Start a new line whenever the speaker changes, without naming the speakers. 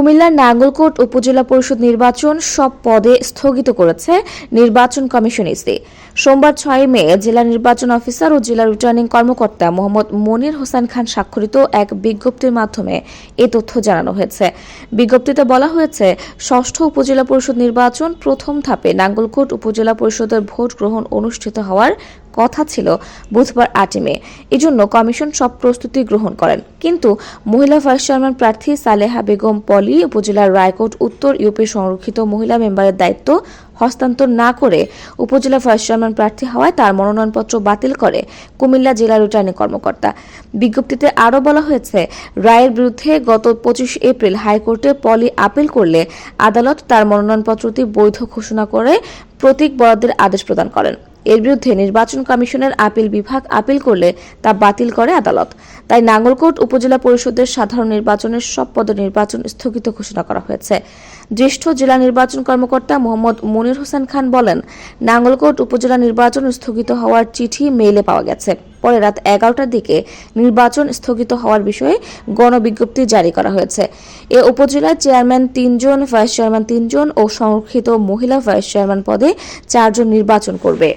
কুমিল্লার নাঙ্গলকোট উপজেলা পরিষদ নির্বাচন সব পদে স্থগিত করেছে নির্বাচন কমিশন ইসি সোমবার ছয় মে জেলা নির্বাচন অফিসার ও জেলা রিটার্নিং কর্মকর্তা মোহাম্মদ মনির হোসেন খান স্বাক্ষরিত এক বিজ্ঞপ্তির মাধ্যমে এ তথ্য জানানো হয়েছে। বিজ্ঞপ্তিতে বলা হয়েছে, ষষ্ঠ উপজেলা পরিষদ নির্বাচন প্রথম ধাপে নাঙ্গলকোট উপজেলা পরিষদের ভোট গ্রহণ অনুষ্ঠিত হওয়ার কথা ছিল বুধবার আটই মে। এজন্য কমিশন সব প্রস্তুতি গ্রহণ করেন। কিন্তু মহিলা ভাইস চেয়ারম্যান প্রার্থী সালেহা বেগম পলি উপজেলার রায়কোট, উত্তর ইউপি সংরক্ষিত মহিলা মেম্বারের দায়িত্ব হস্তান্তর না করে উপজেলা ভাইস চেয়ারম্যান প্রার্থী হওয়ায় তার মনোনয়নপত্র বাতিল করে কুমিল্লা জেলা রিটার্নিং কর্মকর্তা। বিজ্ঞপ্তিতে আরও বলা হয়েছে, রায়ের বিরুদ্ধে গত পঁচিশ এপ্রিল হাইকোর্টে পলি আপিল করলে আদালত তার মনোনয়নপত্রটি বৈধ ঘোষণা করে প্রতীক বরাদ্দের আদেশ প্রদান করেন। এর বিরুদ্ধে নির্বাচন কমিশনের আপিল বিভাগ আপিল করলে তা বাতিল করে আদালত। তাই নাঙ্গলকোট উপজেলা পরিষদের সাধারণ নির্বাচনের সব পদ নির্বাচন স্থগিত ঘোষণা করা হয়েছে। জ্যেষ্ঠ জেলা নির্বাচন কর্মকর্তা মোহাম্মদ মনির হোসেন খান বলেন নাঙ্গলকোট উপজেলা নির্বাচন স্থগিত হওয়ার চিঠি মেইলে পাওয়া গেছে। পরে রাত এগারোটার দিকে নির্বাচন স্থগিত হওয়ার বিষয়ে গণবিজ্ঞপ্তি জারি করা হয়েছে। এ উপজেলার চেয়ারম্যান তিনজন, ভাইস চেয়ারম্যান তিনজন ও সংরক্ষিত মহিলা ভাইস চেয়ারম্যান পদে চারজন নির্বাচন করবে।